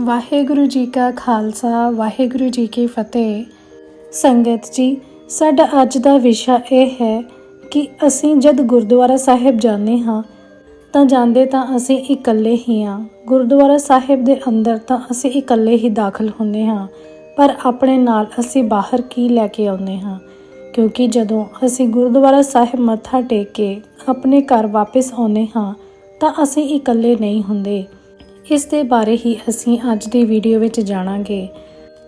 ਵਾਹਿਗੁਰੂ ਜੀ ਕਾ ਖਾਲਸਾ, ਵਾਹਿਗੁਰੂ ਜੀ ਕੀ ਫਤਿਹ। ਸੰਗਤ ਜੀ, ਸਾਡਾ ਅੱਜ ਦਾ ਵਿਸ਼ਾ ਇਹ ਹੈ ਕਿ ਅਸੀਂ ਜਦ ਗੁਰਦੁਆਰਾ ਸਾਹਿਬ ਜਾਂਦੇ ਹਾਂ, ਤਾਂ ਜਾਂਦੇ ਤਾਂ ਅਸੀਂ ਇਕੱਲੇ ਹੀ ਹਾਂ। ਗੁਰਦੁਆਰਾ ਸਾਹਿਬ ਦੇ ਅੰਦਰ ਤਾਂ ਅਸੀਂ ਇਕੱਲੇ ਹੀ ਦਾਖਲ ਹੁੰਦੇ ਹਾਂ, ਪਰ ਆਪਣੇ ਨਾਲ ਅਸੀਂ ਬਾਹਰ ਕੀ ਲੈ ਕੇ ਆਉਂਦੇ ਹਾਂ? ਕਿਉਂਕਿ ਜਦੋਂ ਅਸੀਂ ਗੁਰਦੁਆਰਾ ਸਾਹਿਬ ਮੱਥਾ ਟੇਕ ਕੇ ਆਪਣੇ ਘਰ ਵਾਪਸ ਆਉਂਦੇ ਹਾਂ, ਤਾਂ ਅਸੀਂ ਇਕੱਲੇ ਨਹੀਂ ਹੁੰਦੇ। ਇਸ ਦੇ ਬਾਰੇ ਹੀ ਅਸੀਂ ਅੱਜ ਦੀ ਵੀਡੀਓ ਵਿੱਚ ਜਾਣਾਂਗੇ।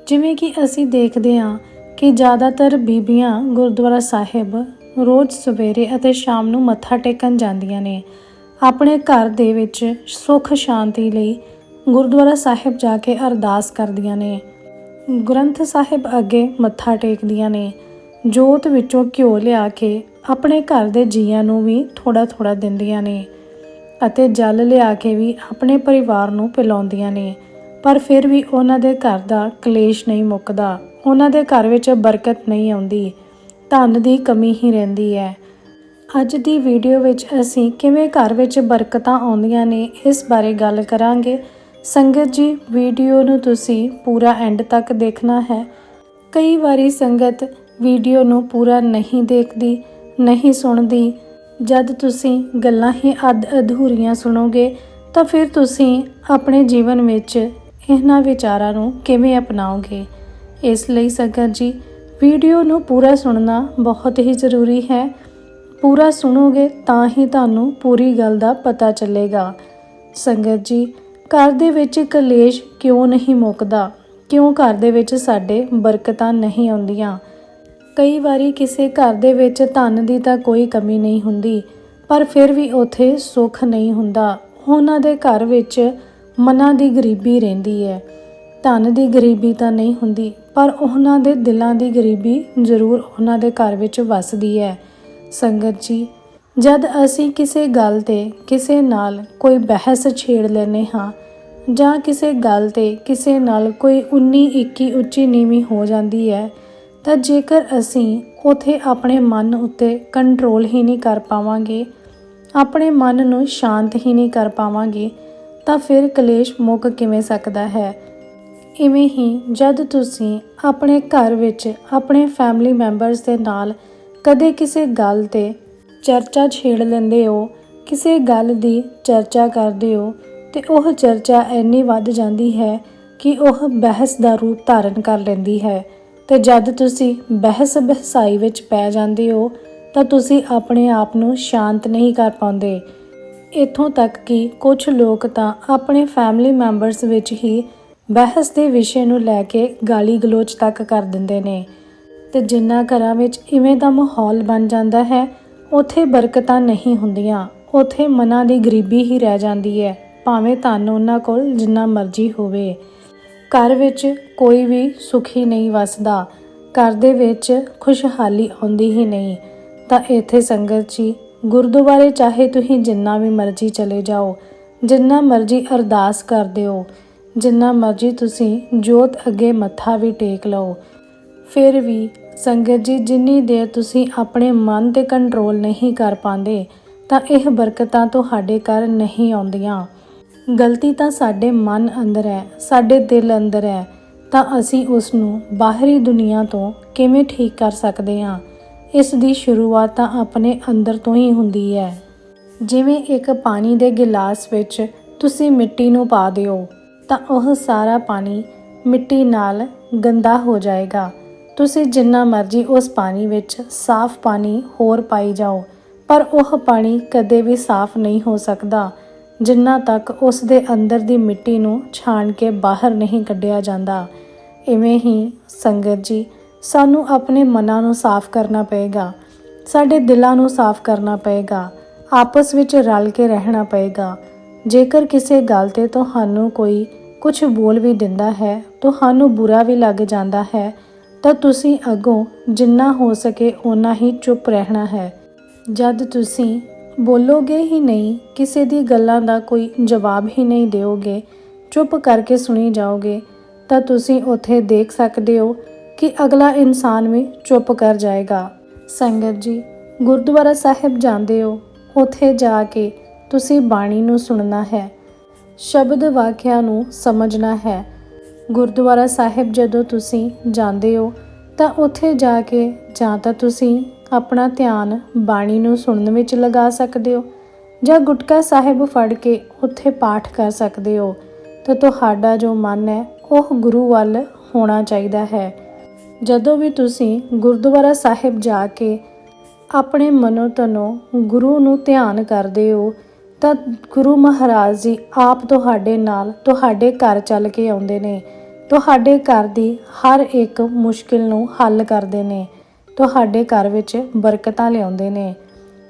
ਜਿਵੇਂ ਕਿ ਅਸੀਂ ਦੇਖਦੇ ਹਾਂ ਕਿ ਜ਼ਿਆਦਾਤਰ ਬੀਬੀਆਂ ਗੁਰਦੁਆਰਾ ਸਾਹਿਬ ਰੋਜ਼ ਸਵੇਰੇ ਅਤੇ ਸ਼ਾਮ ਨੂੰ ਮੱਥਾ ਟੇਕਣ ਜਾਂਦੀਆਂ ਨੇ। ਆਪਣੇ ਘਰ ਦੇ ਵਿੱਚ ਸੁੱਖ ਸ਼ਾਂਤੀ ਲਈ ਗੁਰਦੁਆਰਾ ਸਾਹਿਬ ਜਾ ਕੇ ਅਰਦਾਸ ਕਰਦੀਆਂ ਨੇ। ਗ੍ਰੰਥ ਸਾਹਿਬ ਅੱਗੇ ਮੱਥਾ ਟੇਕਦੀਆਂ ਨੇ। ਜੋਤ ਵਿੱਚੋਂ ਘਿਓ ਲਿਆ ਕੇ ਆਪਣੇ ਘਰ ਦੇ ਜੀਆਂ ਨੂੰ ਵੀ ਥੋੜਾ ਥੋੜਾ ਦਿੰਦੀਆਂ ਨੇ। ਅਤੇ ਜਲ ਲਿਆ ਕੇ ਵੀ ਆਪਣੇ ਪਰਿਵਾਰ ਨੂੰ ਪਿਲਾਉਂਦੀਆਂ ਨੇ। ਪਰ ਫਿਰ ਵੀ ਉਹਨਾਂ ਦੇ ਘਰ ਦਾ ਕਲੇਸ਼ ਨਹੀਂ ਮੁੱਕਦਾ। ਉਹਨਾਂ ਦੇ ਘਰ ਵਿੱਚ ਬਰਕਤ ਨਹੀਂ ਆਉਂਦੀ। ਧਨ ਦੀ ਕਮੀ ਹੀ ਰਹਿੰਦੀ ਹੈ। ਅੱਜ ਦੀ ਵੀਡੀਓ ਵਿੱਚ ਅਸੀਂ ਕਿਵੇਂ ਘਰ ਵਿੱਚ ਬਰਕਤਾਂ ਆਉਂਦੀਆਂ ਨੇ, ਇਸ ਬਾਰੇ ਗੱਲ ਕਰਾਂਗੇ। ਸੰਗਤ ਜੀ, ਵੀਡੀਓ ਨੂੰ ਤੁਸੀਂ ਪੂਰਾ ਐਂਡ ਤੱਕ ਦੇਖਣਾ ਹੈ। ਕਈ ਵਾਰੀ ਸੰਗਤ ਵੀਡੀਓ ਨੂੰ ਪੂਰਾ ਨਹੀਂ ਦੇਖਦੀ, ਨਹੀਂ ਸੁਣਦੀ ਜਦ ਤੁਸੀਂ ਗੱਲਾਂ ਹੀ ਅੱਧ ਅਧੂਰੀਆਂ ਸੁਣੋਗੇ, ਤਾਂ ਫਿਰ ਤੁਸੀਂ ਆਪਣੇ ਜੀਵਨ ਵਿੱਚ ਇਹਨਾਂ ਵਿਚਾਰਾਂ ਨੂੰ ਕਿਵੇਂ ਅਪਣਾਓਗੇ? ਇਸ ਲਈ ਸੰਗਤ ਜੀ, ਵੀਡੀਓ ਨੂੰ ਪੂਰਾ ਸੁਣਨਾ ਬਹੁਤ ਹੀ ਜ਼ਰੂਰੀ ਹੈ। ਪੂਰਾ ਸੁਣੋਗੇ ਤਾਂ ਹੀ ਤੁਹਾਨੂੰ ਪੂਰੀ ਗੱਲ ਦਾ ਪਤਾ ਚੱਲੇਗਾ। ਸੰਗਤ ਜੀ, ਘਰ ਦੇ ਵਿੱਚ ਕਲੇਸ਼ ਕਿਉਂ ਨਹੀਂ ਮੁੱਕਦਾ? ਕਿਉਂ ਘਰ ਦੇ ਵਿੱਚ ਸਾਡੇ ਬਰਕਤਾਂ ਨਹੀਂ ਆਉਂਦੀਆਂ? ਕਈ ਵਾਰੀ ਕਿਸੇ ਘਰ ਦੇ ਵਿੱਚ ਧਨ ਦੀ ਤਾਂ ਕੋਈ ਕਮੀ ਨਹੀਂ ਹੁੰਦੀ, ਪਰ ਫਿਰ ਵੀ ਉੱਥੇ ਸੁੱਖ ਨਹੀਂ ਹੁੰਦਾ। ਉਹਨਾਂ ਦੇ ਘਰ ਵਿੱਚ ਮਨਾਂ ਦੀ ਗਰੀਬੀ ਰਹਿੰਦੀ ਹੈ। ਧਨ ਦੀ ਗਰੀਬੀ ਤਾਂ ਨਹੀਂ ਹੁੰਦੀ, ਪਰ ਉਹਨਾਂ ਦੇ ਦਿਲਾਂ ਦੀ ਗਰੀਬੀ ਜ਼ਰੂਰ ਉਹਨਾਂ ਦੇ ਘਰ ਵਿੱਚ ਵੱਸਦੀ ਹੈ। ਸੰਗਤ ਜੀ, ਜਦ ਅਸੀਂ ਕਿਸੇ ਗੱਲ ਤੇ ਕਿਸੇ ਨਾਲ ਕੋਈ ਬਹਿਸ ਛੇੜ ਲੈਨੇ ਹਾਂ ਜਾਂ ਕਿਸੇ ਗੱਲ ਤੇ ਕਿਸੇ ਨਾਲ ਕੋਈ 19 21 ਉੱਚੀ ਨੀਵੀਂ ਹੋ ਜਾਂਦੀ ਹੈ ਤਾਂ ਜੇਕਰ ਅਸੀਂ ਉਥੇ ਆਪਣੇ ਮਨ ਉੱਤੇ ਕੰਟਰੋਲ ਹੀ ਨਹੀਂ ਕਰ ਪਾਵਾਂਗੇ, ਆਪਣੇ ਮਨ ਨੂੰ ਸ਼ਾਂਤ ਹੀ ਨਹੀਂ ਕਰ ਪਾਵਾਂਗੇ, ਤਾਂ ਫਿਰ ਕਲੇਸ਼ ਮੁੱਕ ਕਿਵੇਂ ਸਕਦਾ ਹੈ? ਇਵੇਂ ਹੀ ਜਦ ਤੁਸੀਂ ਆਪਣੇ ਘਰ ਵਿੱਚ ਆਪਣੇ ਫੈਮਿਲੀ ਮੈਂਬਰਸ ਦੇ ਨਾਲ ਕਦੇ ਕਿਸੇ ਗੱਲ ਤੇ ਚਰਚਾ ਛੇੜ ਲੈਂਦੇ ਹੋ, ਕਿਸੇ ਗੱਲ ਦੀ ਚਰਚਾ ਕਰਦੇ ਹੋ, ਤੇ ਉਹ ਚਰਚਾ ਇੰਨੀ ਵੱਧ ਜਾਂਦੀ ਹੈ ਕਿ ਉਹ ਬਹਿਸ ਦਾ ਰੂਪ ਧਾਰਨ ਕਰ ਲੈਂਦੀ ਹੈ। ਤੇ ਜਦ ਤੁਸੀਂ ਬਹਿਸ ਬਹਿਸਾਈ ਵਿੱਚ ਪੈ ਜਾਂਦੇ ਹੋ, ਤਾਂ ਤੁਸੀਂ ਆਪਣੇ ਆਪ ਨੂੰ ਸ਼ਾਂਤ ਨਹੀਂ ਕਰ ਪਾਉਂਦੇ। ਇਥੋਂ ਤੱਕ ਕਿ ਕੁਝ ਲੋਕ ਤਾਂ ਆਪਣੇ ਫੈਮਿਲੀ ਮੈਂਬਰਸ ਵਿੱਚ ਹੀ ਬਹਿਸ ਦੇ ਵਿਸ਼ੇ ਨੂੰ ਲੈ ਕੇ ਗਾਲੀ ਗਲੋਚ ਤੱਕ ਕਰ ਦਿੰਦੇ ਨੇ। ਤੇ ਜਿੰਨਾ ਘਰਾਂ ਵਿੱਚ ਇਵੇਂ ਦਾ ਮਾਹੌਲ ਬਣ ਜਾਂਦਾ ਹੈ, ਉਥੇ ਬਰਕਤਾਂ ਨਹੀਂ ਹੁੰਦੀਆਂ। ਉਥੇ ਮਨਾਂ ਦੀ ਗਰੀਬੀ ਹੀ ਰਹਿ ਜਾਂਦੀ ਹੈ, ਭਾਵੇਂ ਧਨ ਉਹਨਾਂ ਕੋਲ ਜਿੰਨਾ ਮਰਜ਼ੀ ਹੋਵੇ। ਘਰ ਵਿੱਚ ਕੋਈ ਵੀ ਸੁਖੀ ਨਹੀਂ ਵਸਦਾ। ਘਰ ਦੇ ਵਿੱਚ ਖੁਸ਼ਹਾਲੀ ਆਉਂਦੀ ਹੀ ਨਹੀਂ। ਤਾਂ ਇੱਥੇ ਸੰਗਤ ਜੀ, ਗੁਰਦੁਆਰੇ ਚਾਹੇ ਤੁਸੀਂ ਜਿੰਨਾ ਵੀ ਮਰਜ਼ੀ ਚਲੇ ਜਾਓ, ਜਿੰਨਾ ਮਰਜ਼ੀ ਅਰਦਾਸ ਕਰਦੇ ਹੋ ਜਿੰਨਾ ਮਰਜ਼ੀ ਤੁਸੀਂ ਜੋਤ ਅੱਗੇ ਮੱਥਾ ਵੀ ਟੇਕ ਲਓ। ਫਿਰ ਵੀ ਸੰਗਤ ਜੀ, ਜਿੰਨੀ ਦੇਰ ਤੁਸੀਂ ਆਪਣੇ ਮਨ ਤੇ ਕੰਟਰੋਲ ਨਹੀਂ ਕਰ ਪਾਉਂਦੇ, ਤਾਂ ਇਹ ਬਰਕਤਾਂ ਤੁਹਾਡੇ ਘਰ ਨਹੀਂ ਆਉਂਦੀਆਂ। ਗਲਤੀ ਤਾਂ ਸਾਡੇ ਮਨ ਅੰਦਰ ਹੈ, ਸਾਡੇ ਦਿਲ ਅੰਦਰ ਹੈ। ਤਾਂ ਅਸੀਂ ਉਸ ਨੂੰ ਬਾਹਰੀ ਦੁਨੀਆ ਤੋਂ ਕਿਵੇਂ ਠੀਕ ਕਰ ਸਕਦੇ ਹਾਂ? ਇਸ ਦੀ ਸ਼ੁਰੂਆਤ ਤਾਂ ਆਪਣੇ ਅੰਦਰ ਤੋਂ ਹੀ ਹੁੰਦੀ ਹੈ। ਜਿਵੇਂ ਇੱਕ ਪਾਣੀ ਦੇ ਗਿਲਾਸ ਵਿੱਚ ਤੁਸੀਂ ਮਿੱਟੀ ਨੂੰ ਪਾ ਦਿਓ, ਤਾਂ ਉਹ ਸਾਰਾ ਪਾਣੀ ਮਿੱਟੀ ਨਾਲ ਗੰਦਾ ਹੋ ਜਾਏਗਾ। ਤੁਸੀਂ ਜਿੰਨਾ ਮਰਜ਼ੀ ਉਸ ਪਾਣੀ ਵਿੱਚ ਸਾਫ਼ ਪਾਣੀ ਹੋਰ ਪਾਈ ਜਾਓ, ਪਰ ਉਹ ਪਾਣੀ ਕਦੇ ਵੀ ਸਾਫ਼ ਨਹੀਂ ਹੋ ਸਕਦਾ। ਜਿੰਨਾ ਤੱਕ ਉਸ ਦੇ ਅੰਦਰ ਦੀ ਮਿੱਟੀ ਨੂੰ ਛਾਣ ਕੇ ਬਾਹਰ ਨਹੀਂ ਕੱਢਿਆ ਜਾਂਦਾ, ਇਵੇਂ ਹੀ ਸੰਗਤ ਜੀ, ਸਾਨੂੰ ਆਪਣੇ ਮਨਾਂ ਨੂੰ ਸਾਫ਼ ਕਰਨਾ ਪਏਗਾ, ਸਾਡੇ ਦਿਲਾਂ ਨੂੰ ਸਾਫ਼ ਕਰਨਾ ਪਏਗਾ, ਆਪਸ ਵਿੱਚ ਰਲ ਕੇ ਰਹਿਣਾ ਪਏਗਾ। ਜੇਕਰ ਕਿਸੇ ਗੱਲ ਤੇ ਤੁਹਾਨੂੰ ਕੋਈ ਕੁਝ ਬੋਲ ਵੀ ਦਿੰਦਾ ਹੈ, ਤੁਹਾਨੂੰ ਬੁਰਾ ਵੀ ਲੱਗ ਜਾਂਦਾ ਹੈ, ਤਾਂ ਤੁਸੀਂ ਅੱਗੋਂ ਜਿੰਨਾ ਹੋ ਸਕੇ ਓਨਾ ਹੀ ਚੁੱਪ ਰਹਿਣਾ ਹੈ। ਜਦ ਤੁਸੀਂ ਬੋਲੋਗੇ ਹੀ ਨਹੀਂ, ਕਿਸੇ ਦੀ ਗੱਲਾਂ ਦਾ ਕੋਈ ਜਵਾਬ ਹੀ ਨਹੀਂ ਦਿਓਗੇ। ਚੁੱਪ ਕਰਕੇ ਸੁਣੀ ਜਾਓਗੇ, ਤਾਂ ਤੁਸੀਂ ਉੱਥੇ ਦੇਖ ਸਕਦੇ ਹੋ ਕਿ ਅਗਲਾ ਇਨਸਾਨ ਵੀ ਚੁੱਪ ਕਰ ਜਾਏਗਾ। ਸੰਗਤ ਜੀ, ਗੁਰਦੁਆਰਾ ਸਾਹਿਬ ਜਾਂਦੇ ਹੋ, ਉੱਥੇ ਜਾ ਕੇ ਤੁਸੀਂ ਬਾਣੀ ਨੂੰ ਸੁਣਨਾ ਹੈ, ਸ਼ਬਦ ਵਾਕਿਆ ਨੂੰ ਸਮਝਣਾ ਹੈ। ਗੁਰਦੁਆਰਾ ਸਾਹਿਬ ਜਦੋਂ ਤੁਸੀਂ ਜਾਂਦੇ ਹੋ, ਤਾਂ ਉੱਥੇ ਜਾ ਕੇ ਜਾਂ ਤਾਂ ਤੁਸੀਂ ਆਪਣਾ ਧਿਆਨ ਬਾਣੀ ਨੂੰ ਸੁਣਨ ਵਿੱਚ ਲਗਾ ਸਕਦੇ ਹੋ ਜਾਂ ਗੁਟਕਾ ਸਾਹਿਬ ਫੜ ਕੇ ਉੱਥੇ ਪਾਠ ਕਰ ਸਕਦੇ ਹੋ, ਤਾਂ ਤੁਹਾਡਾ ਜੋ ਮਨ ਹੈ, ਉਹ ਗੁਰੂ ਵੱਲ ਹੋਣਾ ਚਾਹੀਦਾ ਹੈ। ਜਦੋਂ ਵੀ ਤੁਸੀਂ ਗੁਰਦੁਆਰਾ ਸਾਹਿਬ ਜਾ ਕੇ ਆਪਣੇ ਮਨੋ ਤਨੋ ਗੁਰੂ ਨੂੰ ਧਿਆਨ ਕਰਦੇ ਹੋ, ਤਾਂ ਗੁਰੂ ਮਹਾਰਾਜ ਜੀ ਆਪ ਤੁਹਾਡੇ ਨਾਲ ਤੁਹਾਡੇ ਘਰ ਚੱਲ ਕੇ ਆਉਂਦੇ ਨੇ। ਤੁਹਾਡੇ ਘਰ ਦੀ ਹਰ ਇੱਕ ਮੁਸ਼ਕਿਲ ਨੂੰ ਹੱਲ ਕਰਦੇ ਨੇ। ਤੁਹਾਡੇ ਘਰ ਵਿੱਚ ਬਰਕਤਾਂ ਲਿਆਉਂਦੇ ਨੇ।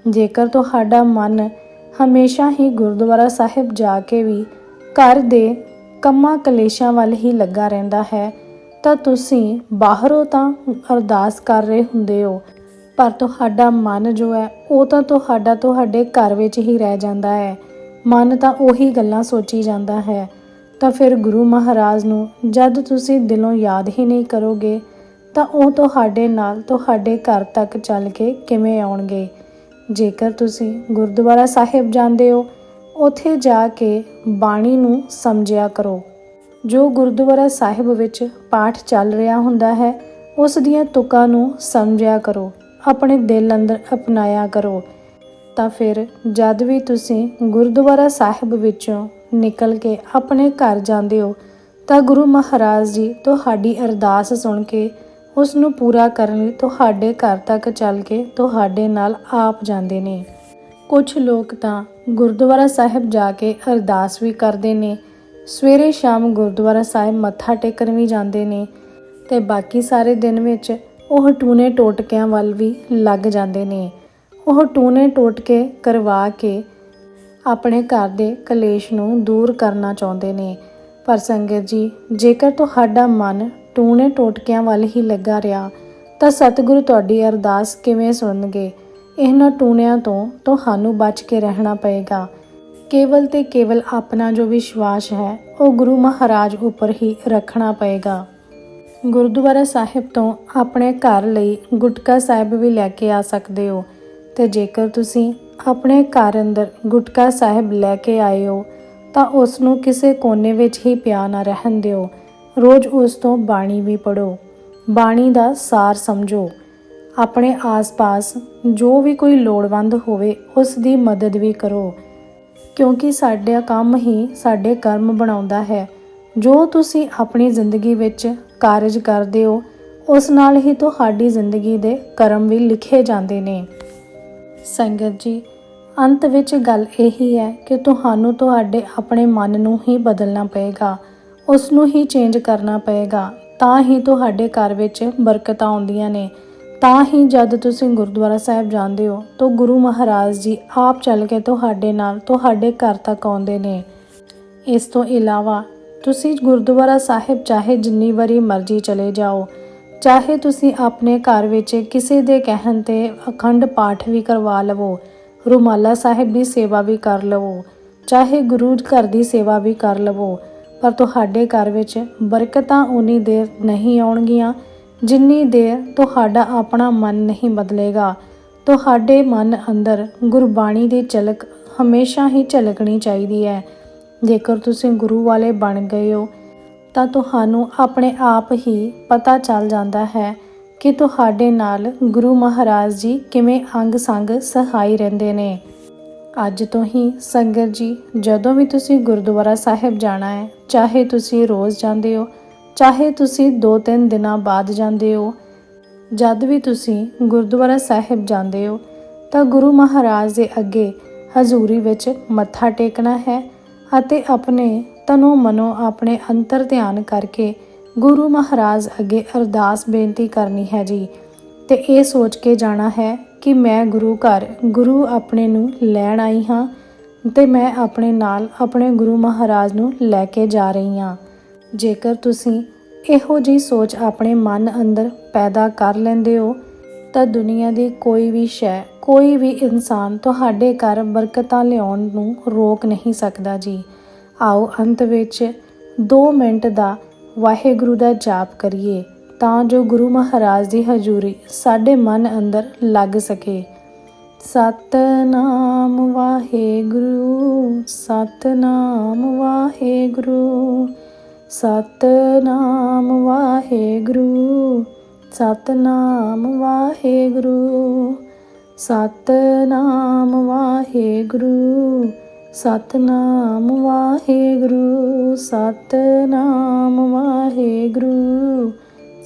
ਜੇਕਰ ਤੁਹਾਡਾ ਮਨ ਹਮੇਸ਼ਾ ਹੀ ਗੁਰਦੁਆਰਾ ਸਾਹਿਬ ਜਾ ਕੇ ਵੀ ਘਰ ਦੇ ਕੰਮਾਂ ਕਲੇਸ਼ਾਂ ਵੱਲ ਹੀ ਲੱਗਾ ਰਹਿੰਦਾ ਹੈ, ਤਾਂ ਤੁਸੀਂ ਬਾਹਰੋਂ ਤਾਂ ਅਰਦਾਸ ਕਰ ਰਹੇ ਹੁੰਦੇ ਹੋ, ਪਰ ਤੁਹਾਡਾ ਮਨ ਜੋ ਹੈ, ਉਹ ਤਾਂ ਤੁਹਾਡਾ ਤੁਹਾਡੇ ਘਰ ਵਿੱਚ ਹੀ ਰਹਿ ਜਾਂਦਾ ਹੈ। ਮਨ ਤਾਂ ਉਹੀ ਗੱਲਾਂ ਸੋਚੀ ਜਾਂਦਾ ਹੈ। ਤਾਂ ਫਿਰ ਗੁਰੂ ਮਹਾਰਾਜ ਨੂੰ ਜਦ ਤੁਸੀਂ ਦਿਲੋਂ ਯਾਦ ਹੀ ਨਹੀਂ ਕਰੋਗੇ ਤਾਂ ਉਹ ਤੁਹਾਡੇ ਨਾਲ, ਤੁਹਾਡੇ ਘਰ ਤੱਕ ਚੱਲ ਕੇ ਕਿਵੇਂ ਆਉਣਗੇ? ਜੇਕਰ ਤੁਸੀਂ ਗੁਰਦੁਆਰਾ ਸਾਹਿਬ ਜਾਂਦੇ ਹੋ, ਉੱਥੇ ਜਾ ਕੇ ਬਾਣੀ ਨੂੰ ਸਮਝਿਆ ਕਰੋ। ਜੋ ਗੁਰਦੁਆਰਾ ਸਾਹਿਬ ਵਿੱਚ ਪਾਠ ਚੱਲ ਰਿਹਾ ਹੁੰਦਾ ਹੈ, ਉਸ ਦੀਆਂ ਤੁਕਾਂ ਨੂੰ ਸਮਝਿਆ ਕਰੋ, ਆਪਣੇ ਦਿਲ ਅੰਦਰ ਅਪਣਾਇਆ ਕਰੋ। ਤਾਂ ਫਿਰ ਜਦ ਵੀ ਤੁਸੀਂ ਗੁਰਦੁਆਰਾ ਸਾਹਿਬ ਵਿੱਚੋਂ ਨਿਕਲ ਕੇ ਆਪਣੇ ਘਰ ਜਾਂਦੇ ਹੋ, ਤਾਂ ਗੁਰੂ ਮਹਾਰਾਜ ਜੀ ਤੁਹਾਡੀ ਅਰਦਾਸ ਸੁਣ ਕੇ ਉਸ ਨੂੰ ਪੂਰਾ ਕਰਨ ਲਈ ਤੁਹਾਡੇ ਘਰ ਤੱਕ ਚੱਲ ਕੇ ਤੁਹਾਡੇ ਨਾਲ ਆਪ ਜਾਂਦੇ ਨੇ। ਕੁਝ ਲੋਕ ਤਾਂ ਗੁਰਦੁਆਰਾ ਸਾਹਿਬ ਜਾ ਕੇ ਅਰਦਾਸ ਵੀ ਕਰਦੇ ਨੇ। ਸਵੇਰੇ ਸ਼ਾਮ ਗੁਰਦੁਆਰਾ ਸਾਹਿਬ ਮੱਥਾ ਟੇਕਣ ਵੀ ਜਾਂਦੇ ਨੇ ਤੇ ਬਾਕੀ ਸਾਰੇ ਦਿਨ ਵਿੱਚ ਉਹ ਟੂਨੇ ਟੋਟਕਿਆਂ ਵੱਲ ਵੀ ਲੱਗ ਜਾਂਦੇ ਨੇ। ਉਹ ਟੂਨੇ ਟੋਟਕੇ ਕਰਵਾ ਕੇ ਆਪਣੇ ਘਰ ਦੇ ਕਲੇਸ਼ ਨੂੰ ਦੂਰ ਕਰਨਾ ਚਾਹੁੰਦੇ ਨੇ। ਪਰ ਸੰਗਤ ਜੀ, ਜੇਕਰ ਤੁਹਾਡਾ ਮਨ ਟੂਣੇ ਟੋਟਕਿਆਂ ਵੱਲ ਹੀ ਲੱਗਾ ਰਿਹਾ। ਤਾਂ ਸਤਿਗੁਰੂ ਤੁਹਾਡੀ ਅਰਦਾਸ ਕਿਵੇਂ ਸੁਣਨਗੇ? ਇਹਨਾਂ ਟੂਣਿਆਂ ਤੋਂ ਤੁਹਾਨੂੰ ਬਚ ਕੇ ਰਹਿਣਾ ਪਏਗਾ। ਕੇਵਲ ਤੇ ਕੇਵਲ ਆਪਣਾ ਜੋ ਵਿਸ਼ਵਾਸ ਹੈ, ਉਹ ਗੁਰੂ ਮਹਾਰਾਜ ਉੱਪਰ ਹੀ ਰੱਖਣਾ ਪਏਗਾ। ਗੁਰਦੁਆਰਾ ਸਾਹਿਬ ਤੋਂ ਆਪਣੇ ਘਰ ਲਈ ਗੁਟਕਾ ਸਾਹਿਬ ਵੀ ਲੈ ਕੇ ਆ ਸਕਦੇ ਹੋ। ਤੇ ਜੇਕਰ ਤੁਸੀਂ ਆਪਣੇ ਘਰ ਅੰਦਰ ਗੁਟਕਾ ਸਾਹਿਬ ਲੈ ਕੇ ਆਏ ਹੋ, ਤਾਂ ਉਸ ਨੂੰ ਕਿਸੇ ਕੋਨੇ ਵਿੱਚ ਹੀ ਪਿਆ ਨਾ ਰਹਿਣ ਦਿਓ। ਰੋਜ਼ ਉਸ ਤੋਂ ਬਾਣੀ ਵੀ ਪੜੋ ਬਾਣੀ ਦਾ ਸਾਰ ਸਮਝੋ। ਆਪਣੇ ਆਸ-ਪਾਸ ਜੋ ਵੀ ਕੋਈ ਲੋੜਵੰਦ ਹੋਵੇ, ਉਸ ਦੀ ਮਦਦ ਵੀ ਕਰੋ। ਕਿਉਂਕਿ ਸਾਡਾ ਕੰਮ ਹੀ ਸਾਡੇ ਕਰਮ ਬਣਾਉਂਦਾ ਹੈ। ਜੋ ਤੁਸੀਂ ਆਪਣੀ ਜ਼ਿੰਦਗੀ ਵਿੱਚ ਕਾਰਜ ਕਰਦੇ ਹੋ, ਉਸ ਨਾਲ ਹੀ ਤੁਹਾਡੀ ਜ਼ਿੰਦਗੀ ਦੇ ਕਰਮ ਵੀ ਲਿਖੇ ਜਾਂਦੇ ਨੇ। ਸੰਗਤ ਜੀ, ਅੰਤ ਵਿੱਚ ਗੱਲ ਇਹੀ ਹੈ ਕਿ ਤੁਹਾਨੂੰ ਤੁਹਾਡੇ ਆਪਣੇ ਮਨ ਨੂੰ ਹੀ ਬਦਲਣਾ ਪਏਗਾ। ਉਸ ਨੂੰ ਹੀ ਚੇਂਜ ਕਰਨਾ ਪਏਗਾ। ਤਾਂ ਹੀ ਤੁਹਾਡੇ ਘਰ ਵਿੱਚ ਬਰਕਤਾਂ ਆਉਂਦੀਆਂ ਨੇ। ਤਾਂ ਹੀ ਜਦ ਤੁਸੀਂ ਗੁਰਦੁਆਰਾ ਸਾਹਿਬ ਜਾਂਦੇ ਹੋ, ਤਾਂ ਗੁਰੂ ਮਹਾਰਾਜ ਜੀ ਆਪ ਚੱਲ ਕੇ ਤੁਹਾਡੇ ਨਾਲ ਤੁਹਾਡੇ ਘਰ ਤੱਕ ਆਉਂਦੇ ਨੇ। ਇਸ ਤੋਂ ਇਲਾਵਾ ਤੁਸੀਂ ਗੁਰਦੁਆਰਾ ਸਾਹਿਬ ਚਾਹੇ ਜਿੰਨੀ ਵਾਰੀ ਮਰਜ਼ੀ ਚਲੇ ਜਾਓ, ਚਾਹੇ ਤੁਸੀਂ ਆਪਣੇ ਘਰ ਵਿੱਚ ਕਿਸੇ ਦੇ ਕਹਿਣ ਤੇ ਅਖੰਡ ਪਾਠ ਵੀ ਕਰਵਾ ਲਵੋ, ਰੁਮਾਲਾ ਸਾਹਿਬ ਦੀ ਸੇਵਾ ਵੀ ਕਰ ਲਵੋ, ਚਾਹੇ ਗੁਰੂ ਘਰ ਦੀ ਸੇਵਾ ਵੀ ਕਰ ਲਵੋ ਪਰ ਤੁਹਾਡੇ ਘਰ ਵਿੱਚ ਬਰਕਤਾਂ ਉਨੀ ਦੇਰ ਨਹੀਂ ਆਉਣਗੀਆਂ, ਜਿੰਨੀ ਦੇਰ ਤੁਹਾਡਾ ਆਪਣਾ ਮਨ ਨਹੀਂ ਬਦਲੇਗਾ। ਤੁਹਾਡੇ ਮਨ ਅੰਦਰ ਗੁਰਬਾਣੀ ਦੀ ਝਲਕ ਹਮੇਸ਼ਾ ਹੀ ਝਲਕਣੀ ਚਾਹੀਦੀ ਹੈ। ਜੇਕਰ ਤੁਸੀਂ ਗੁਰੂ ਵਾਲੇ ਬਣ ਗਏ ਹੋ, ਤਾਂ ਤੁਹਾਨੂੰ ਆਪਣੇ ਆਪ ਹੀ ਪਤਾ ਚੱਲ ਜਾਂਦਾ ਹੈ ਕਿ ਤੁਹਾਡੇ ਨਾਲ ਗੁਰੂ ਮਹਾਰਾਜ ਜੀ ਕਿਵੇਂ ਅੰਗ ਸੰਗ ਸਹਾਈ ਰਹਿੰਦੇ ਨੇ। ਅੱਜ ਤੋਂ ਹੀ ਸੰਗਤ ਜੀ, ਜਦੋਂ ਵੀ ਤੁਸੀਂ ਗੁਰਦੁਆਰਾ ਸਾਹਿਬ ਜਾਣਾ ਹੈ, ਚਾਹੇ ਤੁਸੀਂ ਰੋਜ਼ ਜਾਂਦੇ ਹੋ, ਚਾਹੇ ਤੁਸੀਂ 2-3 ਦਿਨਾਂ ਬਾਅਦ ਜਾਂਦੇ ਹੋ, ਜਦ ਵੀ ਤੁਸੀਂ ਗੁਰਦੁਆਰਾ ਸਾਹਿਬ ਜਾਂਦੇ ਹੋ, ਤਾਂ ਗੁਰੂ ਮਹਾਰਾਜ ਦੇ ਅੱਗੇ ਹਜ਼ੂਰੀ ਵਿੱਚ ਮੱਥਾ ਟੇਕਣਾ ਹੈ ਅਤੇ ਆਪਣੇ ਤਨੋ ਮਨੋ ਆਪਣੇ ਅੰਤਰ ਧਿਆਨ ਕਰਕੇ ਗੁਰੂ ਮਹਾਰਾਜ ਅੱਗੇ ਅਰਦਾਸ ਬੇਨਤੀ ਕਰਨੀ ਹੈ ਜੀ। ਤੇ ਇਹ ਸੋਚ ਕੇ ਜਾਣਾ ਹੈ ਕਿ ਮੈਂ ਗੁਰੂ ਘਰ, ਗੁਰੂ ਆਪਣੇ ਨੂੰ ਲੈਣ ਆਈ ਹਾਂ ਤੇ ਮੈਂ ਆਪਣੇ ਨਾਲ ਆਪਣੇ ਗੁਰੂ ਮਹਾਰਾਜ ਨੂੰ ਲੈ ਕੇ ਜਾ ਰਹੀ ਹਾਂ। ਜੇਕਰ ਤੁਸੀਂ ਇਹੋ ਜੀ ਸੋਚ ਆਪਣੇ ਮਨ ਅੰਦਰ ਪੈਦਾ ਕਰ ਲੈਂਦੇ ਹੋ, ਤਾਂ ਦੁਨੀਆ ਦੀ ਕੋਈ ਵੀ ਸ਼ੈ, ਕੋਈ ਵੀ ਇਨਸਾਨ ਤੁਹਾਡੇ ਘਰ ਬਰਕਤਾਂ ਲਿਆਉਣ ਨੂੰ ਰੋਕ ਨਹੀਂ ਸਕਦਾ ਜੀ। ਆਓ ਅੰਤ ਵਿੱਚ 2 ਮਿੰਟ ਦਾ ਵਾਹਿਗੁਰੂ ਦਾ ਜਾਪ ਕਰੀਏ। ਤਾਂ ਜੋ ਗੁਰੂ ਮਹਾਰਾਜ ਦੀ ਹਜ਼ੂਰੀ ਸਾਡੇ ਮਨ ਅੰਦਰ ਲੱਗ ਸਕੇ। ਸਤਨਾਮ ਵਾਹਿਗੁਰੂ ਸਤਨਾਮ ਵਾਹਿਗੁਰੂ ਸਤਨਾਮ ਵਾਹਿਗੁਰੂ ਸਤਨਾਮ ਵਾਹਿਗੁਰੂ ਸਤਨਾਮ ਵਾਹਿਗੁਰੂ ਸਤਨਾਮ ਵਾਹਿਗੁਰੂ ਸਤਨਾਮ ਵਾਹਿਗੁਰੂ।